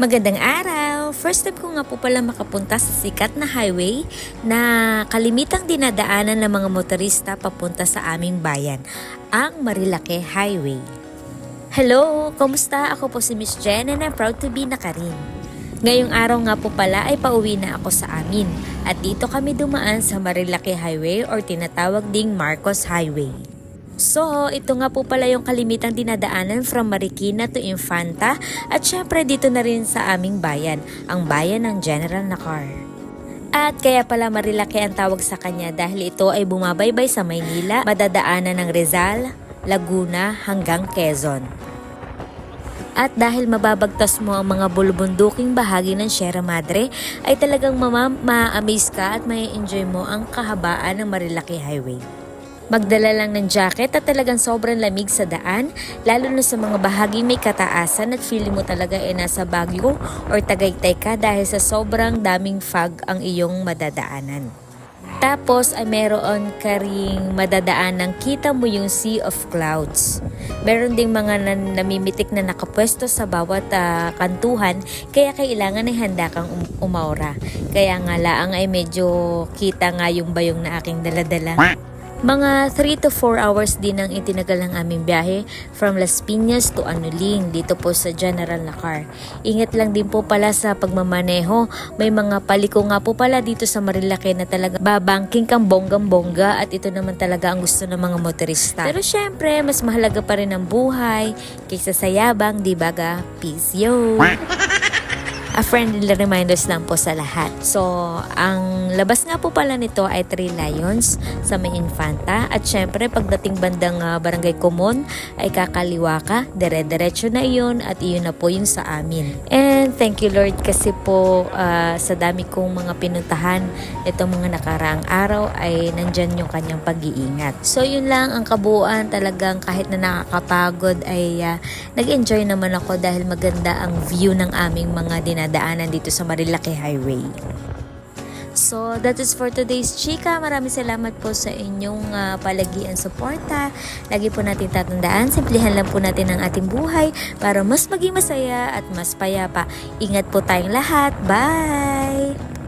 Magandang araw! First time ko nga po pala makapunta sa sikat na highway na kalimitang dinadaanan ng mga motorista papunta sa aming bayan, ang Marilake Highway. Hello! Kamusta? Ako po si Miss Jen and I'm proud to be nakarin. Ngayong araw nga po pala ay pauwi na ako sa amin at dito kami dumaan sa Marilake Highway or tinatawag ding Marcos Highway. So, ito nga po pala yung kalimitang dinadaanan from Marikina to Infanta at syempre dito na rin sa aming bayan, ang bayan ng General Nakar. At kaya pala Marilake ang tawag sa kanya dahil ito ay bumabaybay sa Maynila, madadaanan ng Rizal, Laguna hanggang Quezon. At dahil mababagtas mo ang mga bulubunduking bahagi ng Sierra Madre, ay talagang ma-amaze ka at may enjoy mo ang kahabaan ng Marilake Highway. Magdala lang ng jacket at talagang sobrang lamig sa daan, lalo na sa mga bahagi may kataasan at feeling mo talaga ay nasa Baguio or Tagaytay ka dahil sa sobrang daming fog ang iyong madadaanan. Tapos ay meron ka ring madadaanan kita mo yung sea of clouds. Meron ding mga nan- namimitik na nakapwesto sa bawat ah, kantuhan kaya kailangan ay handa kang um- umaura. Kaya nga laang ay medyo kita nga yung bayong na aking daladala. Mga 3 to 4 hours din ang itinagal ng aming biyahe from Las Piñas to Anuling dito po sa General Nakar. Ingat lang din po pala sa pagmamaneho. May mga paliko nga po pala dito sa Marilake na talaga babangking kang bonggang-bongga at ito naman talaga ang gusto ng mga motorista. Pero syempre, mas mahalaga pa rin ang buhay kaysa sa yabang, di ba ga? Peace yo! a friendly reminders lang po sa lahat. So, ang labas nga po pala nito ay Three Lions sa may Infanta. At syempre, pagdating bandang ah, Barangay Kumon, ay kakaliwa ka. Dire-diretso na iyon at iyon na po yung sa amin. And thank you Lord kasi po ah, sa dami kong mga pinuntahan itong mga nakaraang araw ay nandyan yung kanyang pag-iingat. So, yun lang ang kabuuan talagang kahit na nakakapagod ay ah, nag-enjoy naman ako dahil maganda ang view ng aming mga dinadaanan dito sa Marilake Highway. So, that is for today's chika. Maraming salamat po sa inyong ah, palagian suporta. Lagi po natin tatandaan, simplihan lang po natin ang ating buhay para mas maging masaya at mas payapa. Ingat po tayong lahat. Bye!